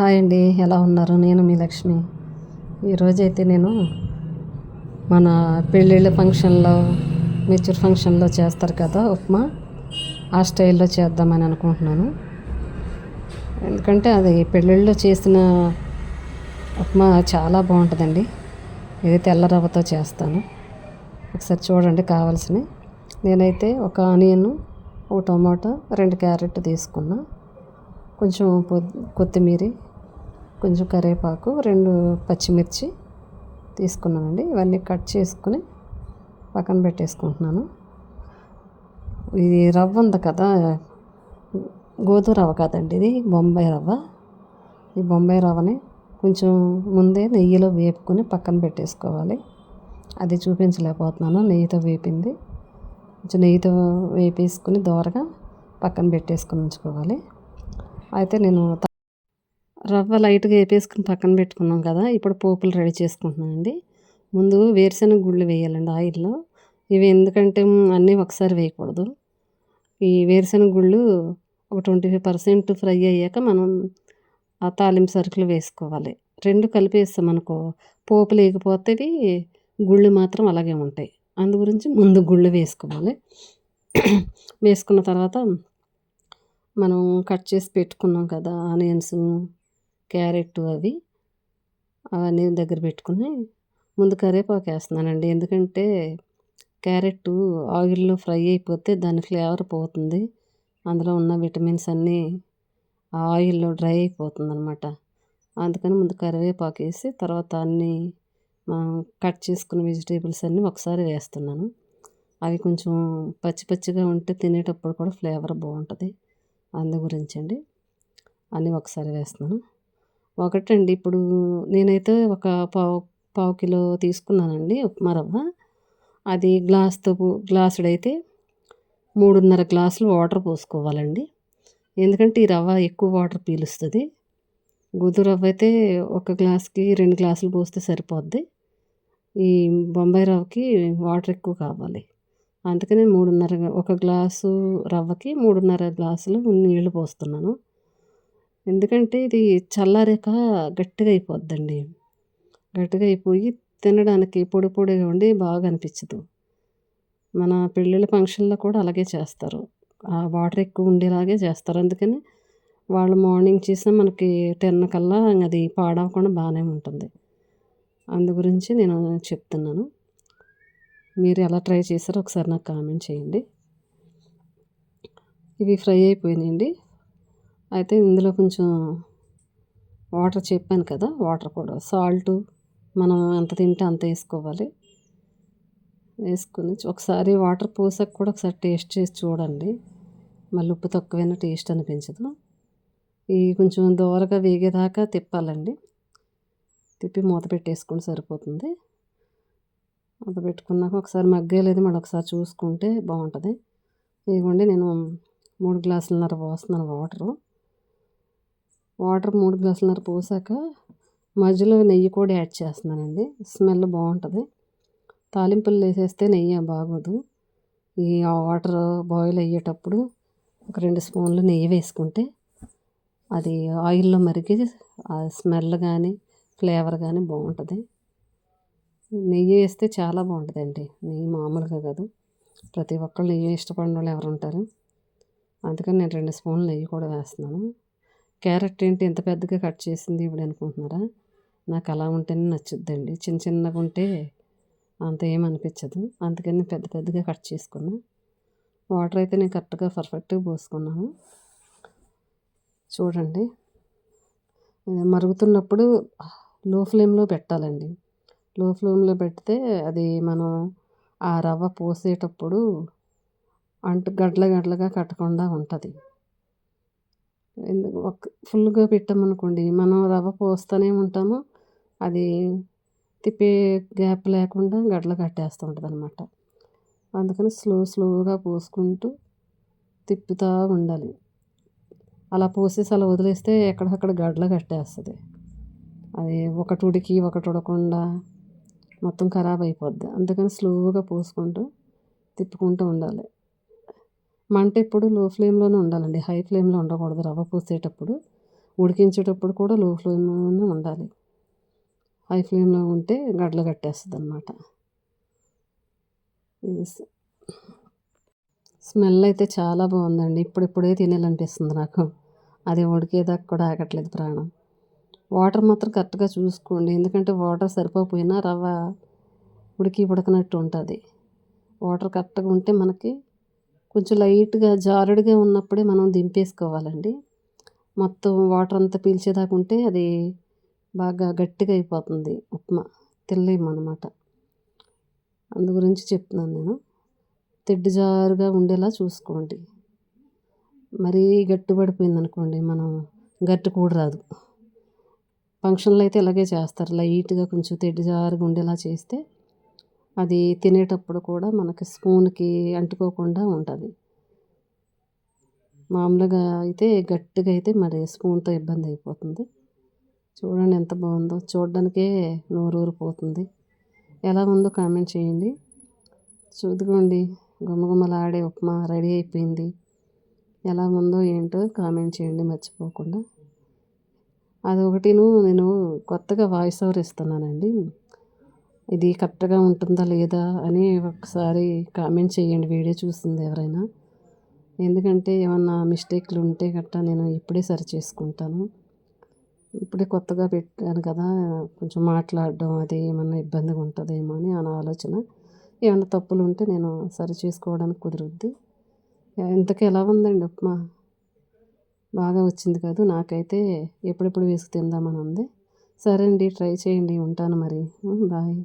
Hi అండి ఎలా ఉన్నారు? నేను మీ లక్ష్మి. ఈరోజైతే నేను మన పెళ్ళిళ్ళ ఫంక్షన్లో మెచ్యూర్ ఫంక్షన్లో చేస్తారు కదా ఉప్మా? ఆ స్టైల్లో చేద్దామని అనుకుంటున్నాను. ఎందుకంటే అది పెళ్ళిళ్ళలో చేసిన ఉప్మా చాలా బాగుంటుందండి. ఇది తెల్ల రవ్వతో చేస్తాను. ఒకసారి చూడండి కావాల్సినవి. నేనైతే ఒక ఆనియన్ ఒక టమాటో రెండు క్యారెట్ తీసుకున్నా. కొంచెం కొత్తిమీర కొంచెం కరివేపాకు రెండు పచ్చిమిర్చి తీసుకున్నానండి. ఇవన్నీ కట్ చేసుకుని పక్కన పెట్టేసుకుంటున్నాను. ఇది రవ్వ ఉంది కదా గోధుమ రవ్వ కాదండి ఇది బొంబాయి రవ్వ. ఈ బొంబాయి రవ్వని కొంచెం ముందే నెయ్యిలో వేపుకొని పక్కన పెట్టేసుకోవాలి. అది చూపించలేకపోతున్నాను నెయ్యితో వేపింది. కొంచెం నెయ్యితో వేపేసుకుని దోరగా పక్కన పెట్టేసుకుని ఉంచుకోవాలి. అయితే నేను రవ్వ లైట్గా వేపేసుకుని పక్కన పెట్టుకున్నాం కదా ఇప్పుడు పోపులు రెడీ చేసుకుంటున్నానండి ముందు వేరుశెనగ గుళ్ళు వేయాలండి ఆయిల్లో. ఇవి ఎందుకంటే అన్నీ ఒకసారి వేయకూడదు. ఈ వేరుశెనగ గుళ్ళు ఒక ట్వంటీ ఫైవ్ పర్సెంట్ ఫ్రై అయ్యాక మనం ఆ తాలింపు సరుకులు వేసుకోవాలి. రెండు కలిపేస్తాం అనుకో పోపు లేకపోతే గుళ్ళు మాత్రం అలాగే ఉంటాయి. అందు గురించి ముందు గుళ్ళు వేసుకోవాలి. వేసుకున్న తర్వాత మనం కట్ చేసి పెట్టుకున్నాం కదా ఆనియన్స్ క్యారెట్ అవి అవన్నీ దగ్గర పెట్టుకుని ముందు కరివేపాకు వేస్తున్నానండి. ఎందుకంటే క్యారెట్ ఆయిల్లో ఫ్రై అయిపోతే దాని ఫ్లేవర్ పోతుంది. అందులో ఉన్న విటమిన్స్ అన్నీ ఆ ఆయిల్లో డ్రై అయిపోతుంది అనమాట అందుకని ముందు కరివేపాకు వేసి తర్వాత అన్నీ కట్ చేసుకున్న వెజిటేబుల్స్ అన్నీ ఒకసారి వేస్తున్నాను. అవి కొంచెం పచ్చి పచ్చిగా ఉంటే తినేటప్పుడు కూడా ఫ్లేవర్ బాగుంటుంది. అందు గురించి అండి అన్నీ ఒకసారి వేస్తున్నాను. ఒకటండి. ఇప్పుడు నేనైతే ఒక పావు పావు కిలో తీసుకున్నానండి ఉప్మా రవ్వ. అది గ్లాస్తో గ్లాసుడైతే మూడున్నర గ్లాసులు వాటర్ పోసుకోవాలండి. ఎందుకంటే ఈ రవ్వ ఎక్కువ వాటర్ పీలుస్తుంది. గోధుమ రవ్వ అయితే ఒక గ్లాస్కి రెండు గ్లాసులు పోస్తే సరిపోద్ది. ఈ బొంబాయి రవ్వకి వాటర్ ఎక్కువ కావాలి. అందుకని మూడున్నర ఒక గ్లాసు రవ్వకి మూడున్నర గ్లాసులు నీళ్ళు పోస్తున్నాను. ఎందుకంటే ఇది చల్లారాక గట్టిగా అయిపోద్దండి గట్టిగా అయిపోయి తినడానికి పొడి పొడిగా ఉండి బాగా అనిపించదు మన పెళ్ళిళ్ళ ఫంక్షన్లో కూడా అలాగే చేస్తారు. ఆ వాటర్ ఎక్కువ ఉండేలాగే చేస్తారు. అందుకని వాళ్ళు మార్నింగ్ చేసిన మనకి టెన్ కల్లా అది పాడవకుండా బాగానే ఉంటుంది. అందు గురించి నేను చెప్తున్నాను. మీరు ఎలా ట్రై చేశారో ఒకసారి నాకు కామెంట్ చేయండి. ఇవి ఫ్రై అయిపోయినాయండి. అయితే ఇందులో కొంచెం వాటర్ చెప్పాను కదా వాటర్ కూడా. సాల్ట్ మనం ఎంత తింటే అంత వేసుకోవాలి. వేసుకుని ఒకసారి వాటర్ పోసాక కూడా ఒకసారి టేస్ట్ చేసి చూడండి. మళ్ళీ ఉప్పు తక్కువైనా టేస్ట్ అనిపించదు. ఇవి కొంచెం దూరగా వేగేదాకా తిప్పాలండి. తిప్పి మూత పెట్టేసుకుంటే సరిపోతుంది. మూత పెట్టుకున్నాక ఒకసారి మగ్గేలేదు మళ్ళీ ఒకసారి చూసుకుంటే బాగుంటుంది. ఇదిగోండి నేను మూడు గ్లాసులన్నర పోస్తున్నాను వాటరు. వాటర్ మూడు గ్లాసులన్నర పోసాక మధ్యలో నెయ్యి కూడా యాడ్ చేస్తున్నానండి. స్మెల్ బాగుంటుంది. తాలింపులు వేసేస్తే నెయ్యి బాగోదు. ఈ వాటర్ బాయిల్ అయ్యేటప్పుడు ఒక రెండు స్పూన్లు నెయ్యి వేసుకుంటే అది ఆయిల్లో మరిగి ఆ స్మెల్ కానీ ఫ్లేవర్ కానీ బాగుంటుంది. నెయ్యి వేస్తే చాలా బాగుంటుందండి. నెయ్యి మామూలుగా కాదు. ప్రతి ఒక్కళ్ళు నెయ్యి ఇష్టపడిన వాళ్ళు ఎవరు ఉంటారు అందుకని నేను రెండు స్పూన్లు నెయ్యి కూడా వేస్తున్నాను. క్యారెట్ ఏంటి ఎంత పెద్దగా కట్ చేసింది ఇప్పుడు అనుకుంటున్నారా? నాకు అలా ఉంటేనే నచ్చుద్దండి. చిన్న చిన్నగా ఉంటే అంత ఏమనిపించదు అందుకని పెద్ద పెద్దగా కట్ చేసుకున్నా. వాటర్ అయితే నేను కరెక్ట్గా పర్ఫెక్ట్గా పోసుకున్నాను. చూడండి. మరుగుతున్నప్పుడు లో ఫ్లేమ్లో పెట్టాలండి. లో ఫ్లేమ్లో పెడితే అది మనం ఆ రవ్వ పోసేటప్పుడు అంటు గడ్ల గడ్లగా కట్టకుండా ఉంటుంది. ఎందుకు? ఒక ఫుల్గా పెట్టామనుకోండి మనం రవ్వ పోస్తూనే ఉంటాము. అది తిప్పే గ్యాప్ లేకుండా గడ్డలు కట్టేస్తూ ఉంటుంది అనమాట అందుకని స్లో స్లోగా పోసుకుంటూ తిప్పుతూ ఉండాలి. అలా పోసేసి అలా వదిలేస్తే ఎక్కడికక్కడ గడ్డలు కట్టేస్తుంది. అది ఒకటి ఉడికి ఒకటి ఉడకుండా మొత్తం ఖరాబ్ అయిపోద్ది. అందుకని స్లోగా పోసుకుంటూ తిప్పుకుంటూ ఉండాలి. మంట ఎప్పుడు లో ఫ్లేమ్లోనే ఉండాలండి. హై ఫ్లేమ్లో ఉండకూడదు. రవ్వ పూసేటప్పుడు ఉడికించేటప్పుడు కూడా లో ఫ్లేమ్లోనే ఉండాలి. హై ఫ్లేమ్లో ఉంటే గడ్డలు కట్టేస్తుంది అనమాట ఇది స్మెల్ అయితే చాలా బాగుందండి. ఇప్పుడిప్పుడే తినాలనిపిస్తుంది నాకు. అది ఉడికేదాకా కూడా ఆగట్లేదు ప్రాణం. వాటర్ మాత్రం కరెక్ట్గా చూసుకోండి. ఎందుకంటే వాటర్ సరిపోకపోయినా రవ్వ ఉడికి ఉడకనట్టు ఉంటుంది. వాటర్ కరెక్ట్గా ఉంటే మనకి కొంచెం లైట్గా జారుడుగా ఉన్నప్పుడే మనం దింపేసుకోవాలండి. మొత్తం వాటర్ అంతా పీల్చేదాకా ఉంటే అది బాగా గట్టిగా అయిపోతుంది. ఉప్మా తెల్లేమన్నమాట అనమాట అందు గురించి చెప్తున్నాను నేను. తెడ్డు జారుగా ఉండేలా చూసుకోండి. మరీ గట్టి పడిపోయింది అనుకోండి మనం గట్టి కూడా రాదు. ఫంక్షన్లో అయితే ఇలాగే చేస్తారు. లైట్గా కొంచెం తెడ్డు జారుగా ఉండేలా చేస్తే అది తినేటప్పుడు కూడా మనకి స్పూన్కి అంటుకోకుండా ఉంటుంది. మామూలుగా అయితే గట్టిగా అయితే మరి స్పూన్తో ఇబ్బంది అయిపోతుంది. చూడండి ఎంత బాగుందో. చూడడానికే నోరూరిపోతుంది. ఎలా ఉందో కామెంట్ చేయండి. చూదుకోండి గుమ్మగుమ్మలాడే ఉప్మా రెడీ అయిపోయింది. ఎలా ఉందో ఏంటో కామెంట్ చేయండి మర్చిపోకుండా. అదొకటిను నేను కొత్తగా వాయిస్ ఓవర్ ఇస్తున్నానండి. ఇది కరెక్ట్గా ఉంటుందా లేదా అని ఒకసారి కామెంట్ చేయండి వీడియో చూసింది ఎవరైనా. ఎందుకంటే ఏమన్నా మిస్టేక్లు ఉంటే గట్టా నేను ఇప్పుడే సరి చేసుకుంటాను. ఇప్పుడే కొత్తగా పెట్టాను కదా కొంచెం మాట్లాడడం అది ఏమన్నా ఇబ్బందిగా ఉంటుందేమో అని నా ఆలోచన. ఏమైనా తప్పులు ఉంటే నేను సరి చేసుకోవడానికి కుదురుద్ది. ఇంతకు ఎలా ఉందండి ఉప్మా? బాగా వచ్చింది కాదు నాకైతే ఎప్పుడెప్పుడు వేసుకు తిందామని ఉంది. సరే అండి ట్రై చేయండి ఉంటాను మరి. బాయ్.